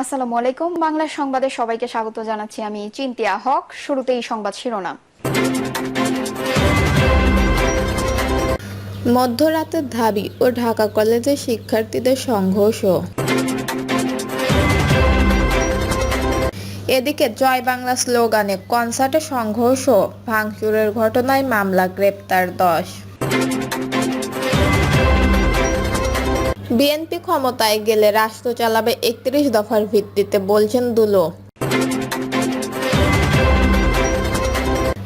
আসসালামু আলাইকুম। বাংলা সংবাদে সবাইকে স্বাগত জানাচ্ছি আমি চিন্তিয়া হক। শুরুতেই সংবাদ শিরোনাম। মধ্যরাতের দাবি ও ঢাকা কলেজের শিক্ষার্থীদের সংঘর্ষ। এদিকে জয় বাংলা স্লোগানে কনসার্টে সংঘর্ষ, ভাঙচুরের ঘটনায় মামলা, গ্রেপ্তার দশ। বিএনপি ক্ষমতায় গেলে রাষ্ট্র চালাবে একত্রিশ দফার ভিত্তিতে, বলছেন দুলো।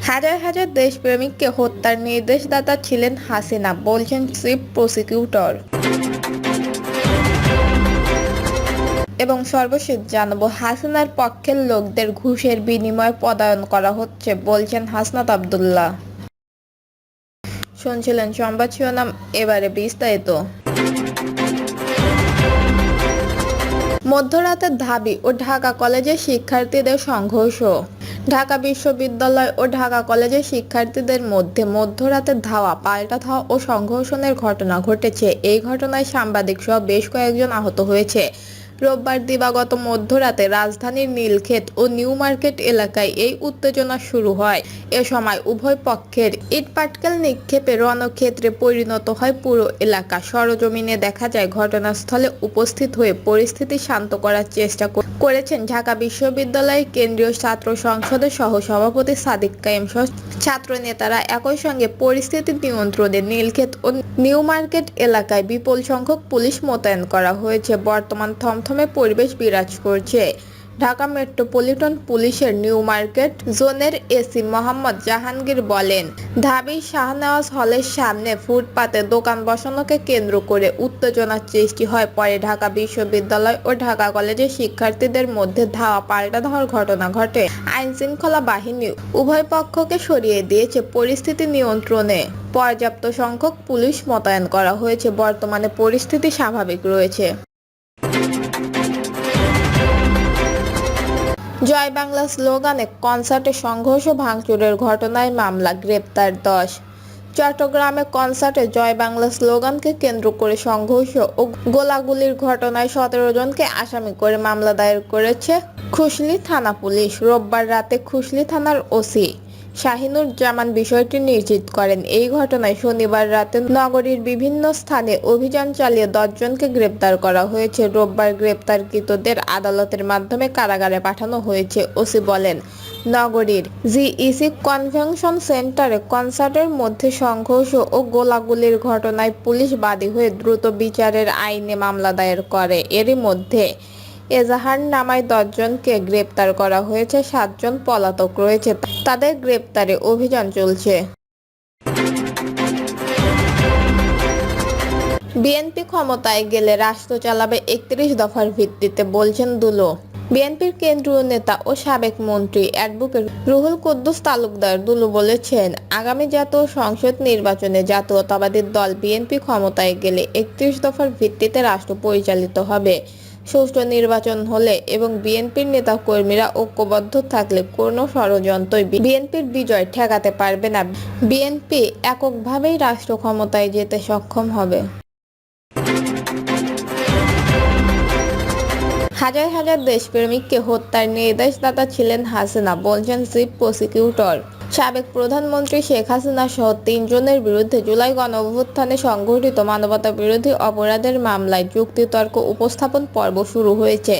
হাজার হাজার দেশপ্রেমিককে হত্যার নির্দেশদাতা ছিলেন হাসিনা, বলছেন চিফ প্রসিকিউটর। এবং সর্বশেষ জানাব, হাসিনার পক্ষের লোকদের ঘুষের বিনিময়ে পদায়ন করা হচ্ছে, বলছেন হাসনাত আবদুল্লাহ। শুনছিলেন সংবাদ শিরোনাম, এবারে বিস্তারিত। মধ্যরাতের ধাবি ও ঢাকা কলেজের শিক্ষার্থীদের সংঘর্ষ। ঢাকা বিশ্ববিদ্যালয় ও ঢাকা কলেজের শিক্ষার্থীদের মধ্যে মধ্যরাতে ধাওয়া, পাল্টা ধাওয়া ও সংঘর্ষণের ঘটনা ঘটেছে। এই ঘটনায় সাংবাদিক সহ বেশ কয়েকজন আহত হয়েছে। রোববার দিবাগত মধ্যরাতে রাজধানীর নীলক্ষেত ও নিউ মার্কেট এলাকায় এই উত্তেজনা শুরু হয়। এ সময় উভয় পক্ষের ইটপাটকেল নিক্ষেপে রণক্ষেত্রে পরিণত হয় পুরো এলাকা। সরজমিনে দেখা যায় ঘটনাস্থলে উপস্থিত হয়ে পরিস্থিতি শান্ত করার চেষ্টা করেছেন ঢাকা বিশ্ববিদ্যালয়ের কেন্দ্রীয় ছাত্র সংসদের সহসভাপতি সাদিক কায়েম। সহ ছাত্র নেতারা একই সঙ্গে পরিস্থিতি নিয়ন্ত্রণে নীলক্ষেত ও নিউ মার্কেট এলাকায় বিপুল সংখ্যক পুলিশ মোতায়েন করা হয়েছে। বর্তমান থমথমে পরিবেশ বিরাজ করছে। ঢাকা মেট্রোপলিটন পুলিশের নিউ মার্কেট জোনের এসি মোহাম্মদ জাহাঙ্গীর বলেন, ঢাবি শাহনওয়াজ হলের সামনে ফুটপাতে দোকান বসানোকে কেন্দ্র করে উত্তেজনার সৃষ্টি হয়। পরে ঢাকা বিশ্ববিদ্যালয় ও ঢাকা কলেজের শিক্ষার্থীদের মধ্যে ধাওয়া পাল্টা ধাওয়ার ঘটনা ঘটে। আইন শৃঙ্খলা বাহিনী উভয় পক্ষকে সরিয়ে দিয়েছে পরিস্থিতি নিয়ন্ত্রণে। পর্যাপ্ত সংখ্যক পুলিশ মোতায়েন করা হয়েছে। বর্তমানে পরিস্থিতি স্বাভাবিক রয়েছে। জয় বাংলা স্লোগানে কনসার্টে সংঘর্ষ, ভাঙচুরের ঘটনায় মামলা, গ্রেপ্তার দশ। চট্টগ্রামে কনসার্টে জয় বাংলা স্লোগানকে কেন্দ্র করে সংঘর্ষ ও গোলাগুলির ঘটনায় সতেরো জনকে আসামি করে মামলা দায়ের করেছে খুশলি থানা পুলিশ। রোববার রাতে খুশলি থানার ওসি শাহিনুর জামান বিষয়টি নিশ্চিত করেন। এই ঘটনায় শনিবার রাতে নগরীর বিভিন্ন স্থানে অভিযান চালিয়ে দশজনকে গ্রেপ্তার করা হয়েছে। রোববার গ্রেপ্তারকৃতদের আদালতের মাধ্যমে কারাগারে পাঠানো হয়েছে, ওসি বলেন। নগরীর জিইসি কনভেনশন সেন্টারে কনসার্টের মধ্যে সংঘর্ষ ও গোলাগুলির ঘটনায় পুলিশ বাদী হয়ে দ্রুত বিচারের আইনে মামলা দায়ের করে। এরই মধ্যে এজাহার নামায় দশজনকে গ্রেপ্তার করা হয়েছে, সাতজন পলাতক রয়েছে। তাদের গ্রেপ্তারে অভিযান চলছে। বিএনপি ক্ষমতায় গেলে রাষ্ট্র চালাবে একত্রিশ দফার ভিত্তিতে, বলছেন দুলো। বিএনপির কেন্দ্রীয় নেতা ও সাবেক মন্ত্রী অ্যাডভোকেট রুহুল কুদ্দুস তালুকদার দুলু বলেছেন, আগামী জাতীয় সংসদ নির্বাচনে জাতীয়তাবাদী দল বিএনপি ক্ষমতায় গেলে একত্রিশ দফার ভিত্তিতে রাষ্ট্র পরিচালিত হবে। সুষ্ঠু নির্বাচন হলে এবং বিএনপির নেতা কর্মীরা ঐক্যবদ্ধ থাকলে কোনো ষড়যন্ত্রই বিএনপির বিজয় ঠেকাতে পারবে না। বিএনপি এককভাবেই রাষ্ট্র ক্ষমতায় যেতে সক্ষম হবে। হাজার হাজার দেশপ্রেমিককে হত্যার নির্দেশদাতা ছিলেন হাসিনা, বলছেন চিফ প্রসিকিউটর। সাবেক প্রধানমন্ত্রী শেখ হাসিনা সহ তিনজনের বিরুদ্ধে জুলাই গণঅভ্যুত্থানে সংঘটিত মানবতা বিরোধী অপরাধের মামলায় যুক্তিতর্ক উপস্থাপন পর্ব শুরু হয়েছে।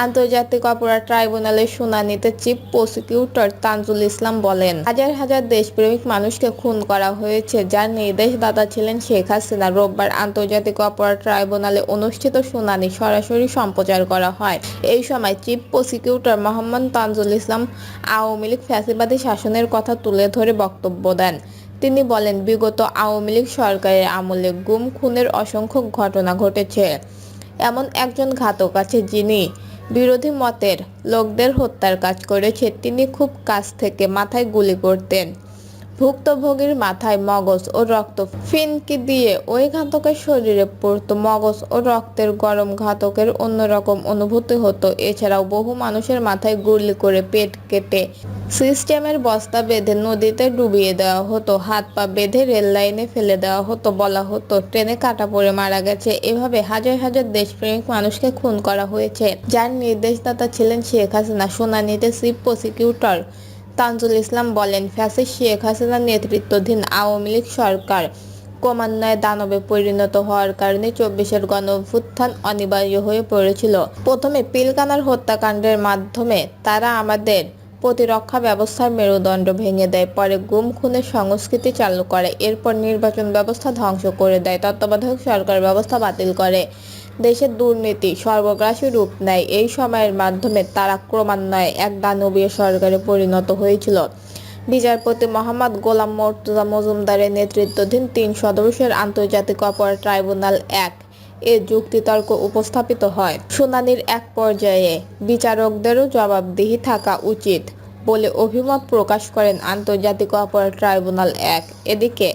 আন্তর্জাতিক অপরাধ ট্রাইব্যুনালের শুনানিতে চিফ প্রসিকিউটর তানজুল ইসলাম বলেন, হাজার হাজার দেশপ্রেমিক মানুষকে খুন করা হয়েছে, যার নির্দেশদাতা ছিলেন শেখ হাসিনা। রোববার আন্তর্জাতিক অপরাধ ট্রাইব্যুনালে অনুষ্ঠিত শুনানি সরাসরি সম্প্রচার করা হয়। এই সময় চিফ প্রসিকিউটর মোহাম্মদ তানজুল ইসলাম আওয়ামী লীগ ফ্যাসিবাদী শাসনের কথা তুলে ধরে বক্তব্য দেন। তিনি বলেন, বিগত আওয়ামী লীগ সরকারের আমলে গুম, খুনের অসংখ্য ঘটনা ঘটেছে। এমন একজন ঘাতক আছে যিনি বিরোধী মতের লোকদের হত্যার কাজ করেছে। তিনি খুব কাছ থেকে মাথায় গুলি করতেন। ভুক্তভোগীর মাথায় মগজ ও রক্ত ফিনকি দিয়ে ওই ঘাতকের শরীরে পড়তো মগজ ও রক্তের গরম ঘাতকের অন্যরকম অনুভূতি হতো। এছাড়াও বহু মানুষের মাথায় গুলি করে পেট কেটে সিস্টেমের বস্তা বেঁধে নদীতে ডুবিয়ে দেওয়া হতো, হাত পা বেঁধে রেল লাইনে ফেলে দেওয়া হতো বলা হতো। ট্রেনে কাটা পড়ে মারা গেছে। এভাবে হাজার হাজার দেশপ্রেমিক মানুষকে খুন করা হয়েছে। যার নির্দেশদাতা ছিলেন শেখ হাসিনা, শুনানিতে চিফ প্রসিকিউটর তানজুল ইসলাম বলেন, ফ্যাসিস শেখ হাসিনার নেতৃত্বাধীন আওয়ামী লীগ সরকার ক্রমান্বয়ে দানবে পরিণত হওয়ার কারণে চব্বিশের গণ অভ্যুত্থান অনিবার্য হয়ে পড়েছিল। প্রথমে পিলকানার হত্যাকাণ্ডের মাধ্যমে তারা আমাদের প্রতিরক্ষা ব্যবস্থার মেরুদণ্ড ভেঙে দেয়, পরে গুম, খুনের সংস্কৃতি চালু করে, এরপর নির্বাচন ব্যবস্থা ধ্বংস করে দেয়, তত্ত্বাবধায়ক সরকার ব্যবস্থা বাতিল করে। দেশের দুর্নীতি সর্বগ্রাসী রূপ নেয়। এই সময়ের মাধ্যমে তারা ক্রমান্বয়ে এক দানবীয় সরকারে পরিণত হয়েছিল। বিচারপতি মোহাম্মদ গোলাম মর্তুজা মজুমদারের নেতৃত্বাধীন তিন সদস্যের আন্তর্জাতিক অপরাধ ট্রাইব্যুনাল এক। এ যুক্তিতর্ক উপস্থাপিত হয়। শুনানির এক পর্যায়ে বিচারকদেরও জবাবদিহি থাকা উচিত বলে অভিমত প্রকাশ করেন আন্তর্জাতিক অপরাধ ট্রাইব্যুনাল এক। এদিকে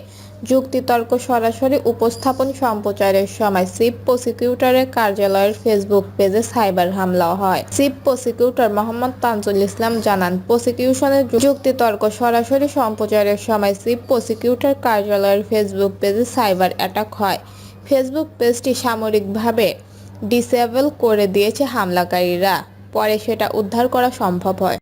যুক্তিতর্ক সরাসরি উপস্থাপন সম্প্রচারের সময় চিফ প্রসিকিউটরের কার্যালয়ের ফেসবুক পেজে সাইবার হামলা হয়। চিফ প্রসিকিউটর মোহাম্মদ তানজুল ইসলাম জানান, প্রসিকিউশনের যুক্তিতর্ক সরাসরি সম্প্রচারের সময় চিফ প্রসিকিউটর কার্যালয়ের ফেসবুক পেজে সাইবার অ্যাটাক হয়। ফেসবুক পেজটি সামরিকভাবে ডিসেবল করে দিয়েছে হামলাকারীরা, পরে সেটা উদ্ধার করা সম্ভব হয়।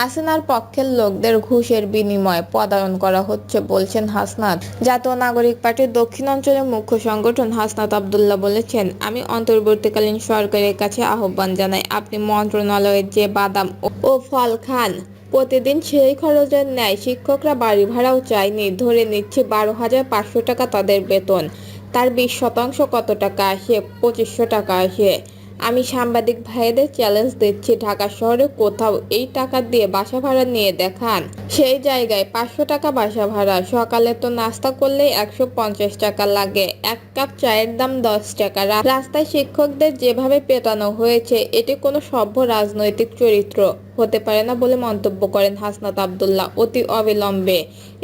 হাসিনার পক্ষের লোকদের ঘুষের বিনিময়ে পদায়ন করা হচ্ছে বলছেন হাসনাত। জাতীয় নাগরিক পার্টির দক্ষিণ অঞ্চলের মুখ্য সংগঠন হাসনাত আবদুল্লাহ বলেছেন, আমি অন্তর্বর্তীকালীন সরকারের কাছে আহ্বান জানাই, আপনি মন্ত্রণালয়ের যে বাদাম ও- ফল খান, প্রতিদিন সেই খরচের ন্যায় শিক্ষকরা বাড়ি ভাড়াও চায়নি, ধরে নিচ্ছে বারো হাজার পাঁচশো টাকা তাদের বেতন, তার বিশ শতাংশ কত টাকা আসে, পঁচিশশো টাকা আসে। আমি সাংবাদিক ভাইদের চ্যালেঞ্জ দিচ্ছি ঢাকা শহরে কোথাও এই টাকা দিয়ে বাসা ভাড়া নিয়ে দেখান। সেই জায়গায় পাঁচশো টাকা বাসা ভাড়া। সকালে তো নাস্তা করলেই একশো পঞ্চাশ টাকা লাগে। এক কাপ চায়ের দাম দশ টাকা। রাস্তায় শিক্ষকদের যেভাবে পেটানো হয়েছে, এটি কোনো সভ্য রাজনৈতিক চরিত্র হতে পারে না বলে মন্তব্য করেন হাসনাত আবদুল্লাহ অতি অবিলম্বে।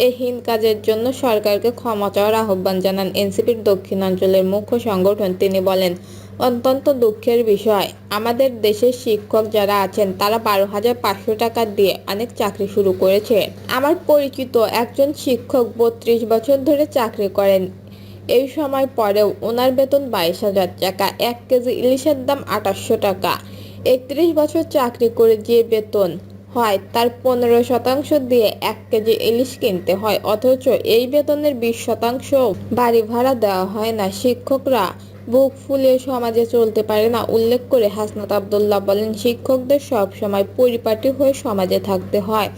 এই হীন কাজের জন্য সরকারকে ক্ষমা চাওয়ার আহ্বান জানান এনসিপির দক্ষিণাঞ্চলের মুখ্য সংগঠন, তিনি বলেন অত্যন্ত দুঃখের বিষয়। আমাদের দেশের শিক্ষক যারা আছেন, তারা বারো হাজার পাঁচশো টাকা দিয়ে অনেক চাকরি শুরু করেছে। আমার পরিচিত একজন শিক্ষক বত্রিশ বছর ধরে চাকরি করেন। এই সময় পরেও ওনার বেতন বাইশ হাজার টাকা, এক কেজি ইলিশের দাম আঠাশশো টাকা। একত্রিশ বছর চাকরি করে যে বেতন হয়, তার পনেরো শতাংশ দিয়ে এক কেজি ইলিশ কিনতে হয়, অথচ এই বেতনের বিশ শতাংশ বাড়ি ভাড়া দেওয়া হয় না। শিক্ষকরা বুক ফুলিয়ে সমাজে চলতে পারে না, উল্লেখ করে হাসনাত আবদুল্লাহ বলেন, শিক্ষকদের সব সময় পরিপাটি হয়ে সমাজে থাকতে হয়।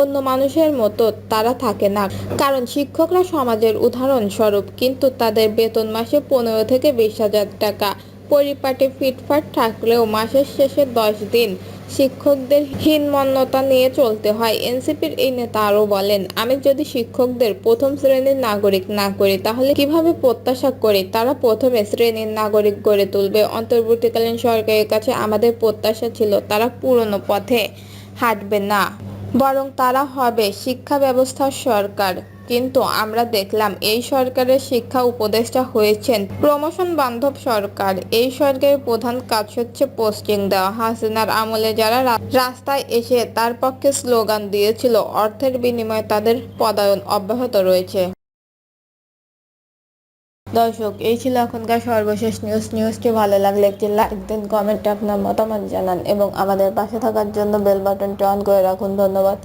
অন্য মানুষের মতো তারা থাকে না। কারণ শিক্ষকরা সমাজের উদাহরণ স্বরূপ কিন্তু তাদের বেতন মাসে পনেরো থেকে বিশ হাজার টাকা, পরিপাটি ফিটফাট থাকলেও মাসের শেষে দশ দিন। শিক্ষকদের হীনমন্যতা নিয়ে চলতে হয়। এনসিপির এই নেতা আরও বলেন, আমি যদি শিক্ষকদের প্রথম শ্রেণির নাগরিক না করি, তাহলে কীভাবে প্রত্যাশা করি? তারা প্রথমে শ্রেণির নাগরিক গড়ে তুলবে। অন্তর্বর্তীকালীন সরকারের কাছে আমাদের প্রত্যাশা ছিল, তারা পুরনো পথে হাঁটবে না। বরং তারা হবে শিক্ষা ব্যবস্থার সরকার। কিন্তু আমরা দেখলাম এই সরকারের শিক্ষা উপদেষ্টা হয়েছেন প্রমোশন বান্ধব সরকার। এই সরকারের প্রধান কাজ হচ্ছে পোস্টিং দেওয়া। হাসিনার আমলে যারা রাস্তায় এসে তার পক্ষে স্লোগান দিয়েছিল, অর্থের বিনিময়ে তাদের পদায়ন অব্যাহত রয়েছে। দর্শক, এই ছিল এখনকার সর্বশেষ নিউজ নিউজটি ভালো লাগলে একটি লাইক দিন কমেন্টে আপনার মতামত জানান এবং আমাদের পাশে থাকার জন্য বেল বাটনটি অন করে রাখুন। ধন্যবাদ।